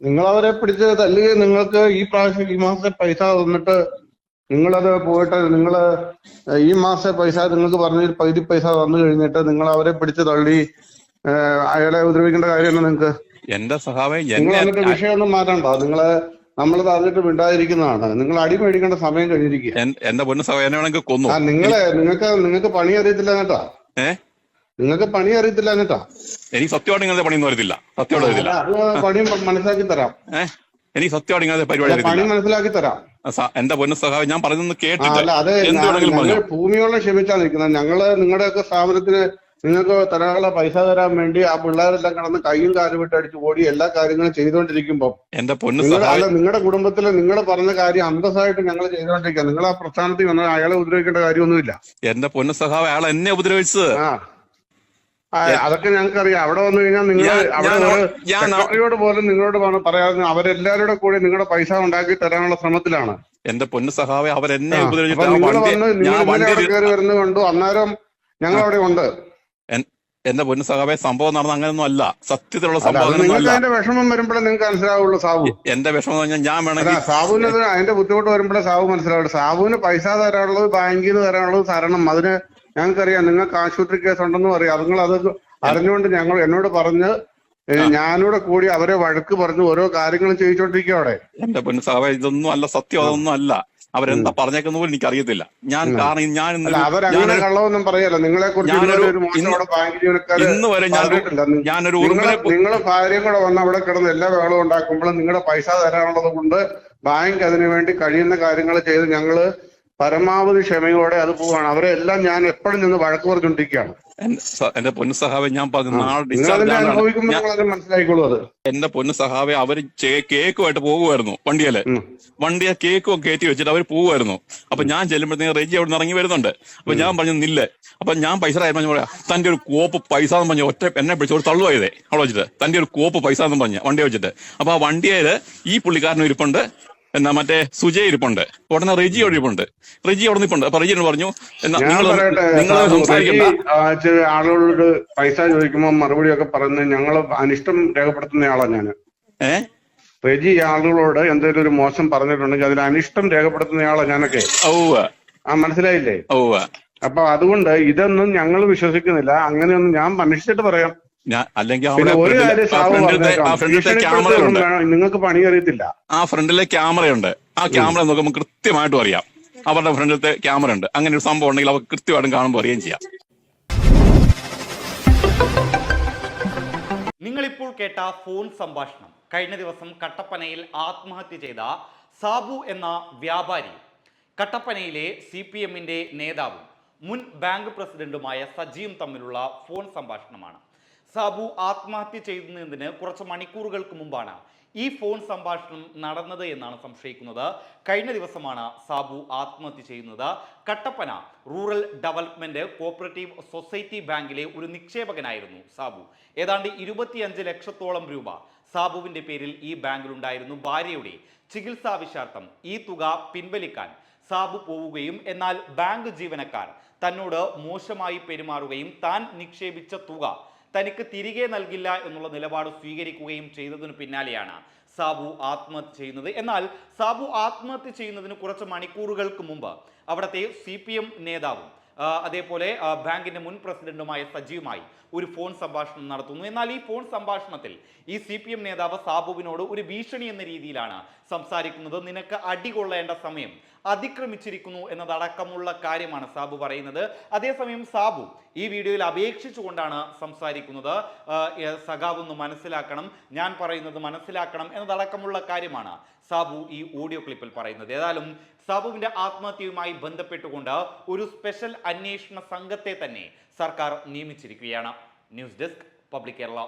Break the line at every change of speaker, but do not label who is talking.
നിങ്ങൾ അവരെ പിടിച്ച് തല്ലുകയും നിങ്ങൾക്ക് ഈ പ്രാവശ്യം ഈ മാസത്തെ പൈസ തന്നിട്ട് നിങ്ങളത് പോയിട്ട് നിങ്ങൾ ഈ മാസത്തെ പൈസ നിങ്ങൾക്ക് പറഞ്ഞ പകുതി പൈസ തന്നു കഴിഞ്ഞിട്ട് നിങ്ങൾ അവരെ പിടിച്ച് തള്ളി ഏഹ്, അയാളെ ഉപദ്രവിക്കേണ്ട കാര്യമല്ല നിങ്ങൾക്ക്?
എന്റെ സഹായം
നിങ്ങൾ എന്നിട്ട് വിഷയമൊന്നും മാറ്റണ്ട. നിങ്ങൾ നമ്മൾ പറഞ്ഞിട്ട് മിണ്ടാതിരിക്കുന്നതാണ്. നിങ്ങൾ അടി മേടിക്കേണ്ട സമയം കഴിഞ്ഞിരിക്കുക
എന്റെ പൊന്നു സഹായം കൊന്നു.
നിങ്ങളെ നിങ്ങൾക്ക് നിങ്ങൾക്ക് പണി അറിയത്തില്ല കേട്ടാ.
ഏ?
നിങ്ങൾക്ക് പണി അറിയത്തില്ല എന്നിട്ടാ?
എനിക്ക് സത്യമായിട്ട് ഇങ്ങനത്തെ പണിയൊന്നും അറിയത്തില്ല. സത്യമായിട്ട് അറിയത്തില്ല.
പണി മനസ്സിലാക്കി തരാം.
എനിക്ക് സത്യമായിട്ട് ഇങ്ങനത്തെ പരിപാടി
പണി മനസ്സിലാക്കി തരാം.
എന്റെ പൊന്നു സഹാവ് ഞാൻ പറഞ്ഞു
കേട്ടില്ല അത് ഭൂമിയോളം ക്ഷമിച്ചാണ് നിൽക്കുന്നത് ഞങ്ങൾ നിങ്ങളുടെയൊക്കെ സ്ഥാപനത്തിന് നിങ്ങൾക്ക് തരാനുള്ള പൈസ തരാൻ വേണ്ടി ആ പിള്ളേരെല്ലാം കടന്ന് കൈയും കാലും വിട്ട് അടിച്ച് ഓടി എല്ലാ കാര്യങ്ങളും ചെയ്തുകൊണ്ടിരിക്കുമ്പോൾ
എന്റെ പൊന്നു
അല്ല നിങ്ങളുടെ കുടുംബത്തിലെ നിങ്ങൾ പറഞ്ഞ കാര്യം അന്തസ്സായിട്ട് ഞങ്ങൾ ചെയ്തുകൊണ്ടിരിക്കുക നിങ്ങൾ ആ പ്രസ്ഥാനത്തിൽ വന്ന അയാളെ ഉപദ്രവിക്കേണ്ട കാര്യമൊന്നുമില്ല.
എന്റെ പൊന്ന സഹാവ് അയാൾ എന്നെ ഉപദ്രവിച്ചത്.
ആ ഞങ്ങൾക്ക് അറിയാം അവിടെ വന്നു കഴിഞ്ഞാൽ നിങ്ങൾ
അവിടെയോട്
അവിടെ പോലും നിങ്ങളോട് പറയാതെ അവരെല്ലാവരുടെ കൂടെ നിങ്ങളുടെ പൈസ ഉണ്ടാക്കി തരാനുള്ള ശ്രമത്തിലാണ്.
എന്റെ പൊന്നു സഹാവെ അവരെന്നെ
വരുന്നത് കണ്ടു. അന്നേരം ഞങ്ങൾ അവിടെ ഉണ്ട്.
എന്റെ പൊന്നു സഹാവെ സംഭവം നടന്ന അങ്ങനെയൊന്നും അല്ല. സത്യത്തിലുള്ള സംഭവം
അതിന്റെ വിഷമം വരുമ്പോഴേ നിങ്ങൾക്ക് മനസ്സിലാവുള്ളൂ സാബു.
എന്റെ വിഷമം എന്ന് പറഞ്ഞാൽ ഞാൻ വേണമെങ്കിൽ
സാബുവിന് അതിന്റെ ബുദ്ധിമുട്ട് വരുമ്പോഴേ സാബു മനസ്സിലാവുള്ളൂ. സാബുവിന് പൈസ തരാനുള്ളത് ബാങ്കിൽ നിന്ന് തരാനുള്ളത് തരണം. അതിന് ഞങ്ങൾക്കറിയാം നിങ്ങൾക്ക് ആശുപത്രി കേസ് ഉണ്ടെന്നും അറിയാം. നിങ്ങൾ അത് അറിഞ്ഞുകൊണ്ട് ഞങ്ങൾ എന്നോട് പറഞ്ഞ് ഞാനൂടെ കൂടി അവരെ വഴക്ക് പറഞ്ഞ് ഓരോ കാര്യങ്ങളും ചെയ്യിച്ചോണ്ടിരിക്കുക അവിടെ.
എന്റെ പൊന്നു സാറേ ഇതൊന്നും അല്ല സത്യം അതൊന്നും അല്ല. അവരെന്താ പറഞ്ഞേക്കുന്ന പോലും എനിക്ക് അറിയത്തില്ല ഞാൻ കാരണം ഞാൻ
അവരങ്ങനെ കള്ളമൊന്നും പറയല്ല. നിങ്ങളെ കുറിച്ച്
ഇന്ന് വരെ ഞാനൊരു
നിങ്ങൾ ഭാര്യയും കൂടെ വന്ന് അവിടെ കിടന്ന് എല്ലാ വേളവും ഉണ്ടാക്കുമ്പോഴും നിങ്ങളുടെ പൈസ തരാനുള്ളത് കൊണ്ട് ബാങ്ക് അതിനു വേണ്ടി കഴിയുന്ന കാര്യങ്ങൾ ചെയ്ത് ഞങ്ങൾ പരമാവധി ക്ഷമയോടെ അത് പോവാണ് അവരെ എല്ലാം ഞാൻ എപ്പോഴും നിന്ന് വഴക്ക് പറഞ്ഞുകൊണ്ടിരിക്കുകയാണ്.
എന്റെ പൊന്നു സഹാവെ ഞാൻ
മനസ്സിലായിക്കോളൂ അത്.
എന്റെ പൊന്നു സഹാവെ അവർ കേക്കുമായിട്ട് പോകുമായിരുന്നു
വണ്ടിയല്ലേ.
വണ്ടിയെ കേക്കും കയറ്റി വെച്ചിട്ട് അവർ പോകുമായിരുന്നു. അപ്പൊ ഞാൻ ചെല്ലുമ്പോഴത്തേക്ക് റെജി അവിടെ നിന്ന് ഇറങ്ങി വരുന്നുണ്ട്. അപ്പൊ ഞാൻ പറഞ്ഞു നില്ല. അപ്പൊ ഞാൻ പൈസ പറഞ്ഞു പറയാ തന്റെ ഒരു കോപ്പ് പൈസ എന്ന് പറഞ്ഞ ഒറ്റ എന്നെ പിടിച്ച് ഒരു തള്ളുവായതേ അവിടെ വെച്ചിട്ട്. തന്റെ ഒരു കോപ്പ് പൈസ എന്ന് പറഞ്ഞ വണ്ടി വെച്ചിട്ട്. അപ്പൊ ആ വണ്ടിയിൽ ഈ പുള്ളിക്കാരനും ഇരിപ്പുണ്ട്. എന്നാ മറ്റേ സുജയ് ഇരിപ്പുണ്ട്. ഉടനെ റെജി അവിടെ ഇരിപ്പുണ്ട് റെജി അവിടെ നിൽപ്പുണ്ട്. അപ്പൊ റെജി പറഞ്ഞു എന്നാ
ഞാൻ
നിങ്ങൾ നിങ്ങൾ സംസാരിക്കണ്ട.
ആ, ആളുകളോട് പൈസ ചോദിക്കുമ്പോൾ മറുപടിയൊക്കെ പറഞ്ഞ് ഞങ്ങൾ അനിഷ്ടം രേഖപ്പെടുത്തുന്ന ആളാണ് ഞാൻ
ഏ?
റെജി ആളുകളോട് എന്തെങ്കിലും ഒരു മോശം പറഞ്ഞിട്ടുണ്ടെങ്കിൽ അതിൽ അനിഷ്ടം രേഖപ്പെടുത്തുന്ന ആളാ ഞാനൊക്കെ. ആ മനസ്സിലായില്ലേ? അപ്പൊ അതുകൊണ്ട് ഇതൊന്നും ഞങ്ങൾ വിശ്വസിക്കുന്നില്ല. അങ്ങനെയൊന്നും ഞാൻ മനുഷ്യട്ട് പറയാം.
ഞാൻ അല്ലെങ്കിൽ അവിടെ ആ ഫ്രണ്ടിലത്തെ ക്യാമറയുണ്ട്
വേണം. നിങ്ങൾക്ക് പണി അറിയത്തില്ല.
ആ ഫ്രണ്ടിലെ ക്യാമറയുണ്ട്. ആ ക്യാമറ നോക്കുമ്പോൾ കൃത്യമായിട്ടും അറിയാം. അവരുടെ ഫ്രണ്ടിലത്തെ ക്യാമറ ഉണ്ട്. അങ്ങനെ ഒരു സംഭവം ഉണ്ടെങ്കിൽ അവർ കൃത്യമായിട്ടും കാണുമ്പോൾ അറിയുകയും ചെയ്യാം.
നിങ്ങളിപ്പോൾ കേട്ട ഫോൺ സംഭാഷണം. കഴിഞ്ഞ ദിവസം കട്ടപ്പനയിൽ ആത്മഹത്യ ചെയ്ത സാബു എന്ന വ്യാപാരി കട്ടപ്പനയിലെ സി പി എമ്മിന്റെ നേതാവും മുൻ ബാങ്ക് പ്രസിഡന്റുമായ സജിയും തമ്മിലുള്ള ഫോൺ സംഭാഷണമാണ്. സാബു ആത്മഹത്യ ചെയ്യുന്നതിന് കുറച്ച് മണിക്കൂറുകൾക്ക് മുമ്പാണ് ഈ ഫോൺ സംഭാഷണം നടന്നത് എന്നാണ് സംശയിക്കുന്നത്. കഴിഞ്ഞ ദിവസമാണ് സാബു ആത്മഹത്യ ചെയ്യുന്നത്. Kattappana rural development cooperative society ബാങ്കിലെ ഒരു നിക്ഷേപകനായിരുന്നു സാബു. ഏതാണ്ട് ഇരുപത്തിയഞ്ച് ലക്ഷത്തോളം രൂപ സാബുവിന്റെ പേരിൽ ഈ ബാങ്കിലുണ്ടായിരുന്നു. ഭാര്യയുടെ ചികിത്സാവിശാർത്ഥം ഈ തുക പിൻവലിക്കാൻ സാബു പോവുകയും എന്നാൽ ബാങ്ക് ജീവനക്കാർ തന്നോട് മോശമായി പെരുമാറുകയും താൻ നിക്ഷേപിച്ച തുക തനിക്ക് തിരികെ നൽകില്ല എന്നുള്ള നിലപാട് സ്വീകരിക്കുകയും ചെയ്തതിനു പിന്നാലെയാണ് സാബു ആത്മഹത്യ ചെയ്യുന്നത്. എന്നാൽ സാബു ആത്മഹത്യ ചെയ്യുന്നതിന് കുറച്ച് മണിക്കൂറുകൾക്ക് മുമ്പ് അവിടുത്തെ സി പി എം നേതാവും അതേപോലെ ബാങ്കിന്റെ മുൻ പ്രസിഡന്റുമായ സജീവുമായി ഒരു ഫോൺ സംഭാഷണം നടത്തുന്നു. എന്നാൽ ഈ ഫോൺ സംഭാഷണത്തിൽ ഈ സി പി എം നേതാവ് സാബുവിനോട് ഒരു ഭീഷണി എന്ന രീതിയിലാണ് സംസാരിക്കുന്നത്. നിനക്ക് അടികൊള്ളേണ്ട സമയം അതിക്രമിച്ചിരിക്കുന്നു എന്നതടക്കമുള്ള കാര്യമാണ് സാബു പറയുന്നത്. അതേസമയം സാബു ഈ വീഡിയോയിൽ അപേക്ഷിച്ചുകൊണ്ടാണ് സംസാരിക്കുന്നത്. സഖാവൊന്ന് മനസ്സിലാക്കണം ഞാൻ പറയുന്നത് മനസ്സിലാക്കണം എന്നതടക്കമുള്ള കാര്യമാണ് സാബു ഈ ഓഡിയോ ക്ലിപ്പിൽ പറയുന്നത്. ഏതായാലും സാബുവിന്റെ ആത്മഹത്യയുമായി ബന്ധപ്പെട്ടുകൊണ്ട് ഒരു സ്പെഷ്യൽ അന്വേഷണ സംഘത്തെ തന്നെ സർക്കാർ നിയമിച്ചിരിക്കുകയാണ്. News desk public Kerala.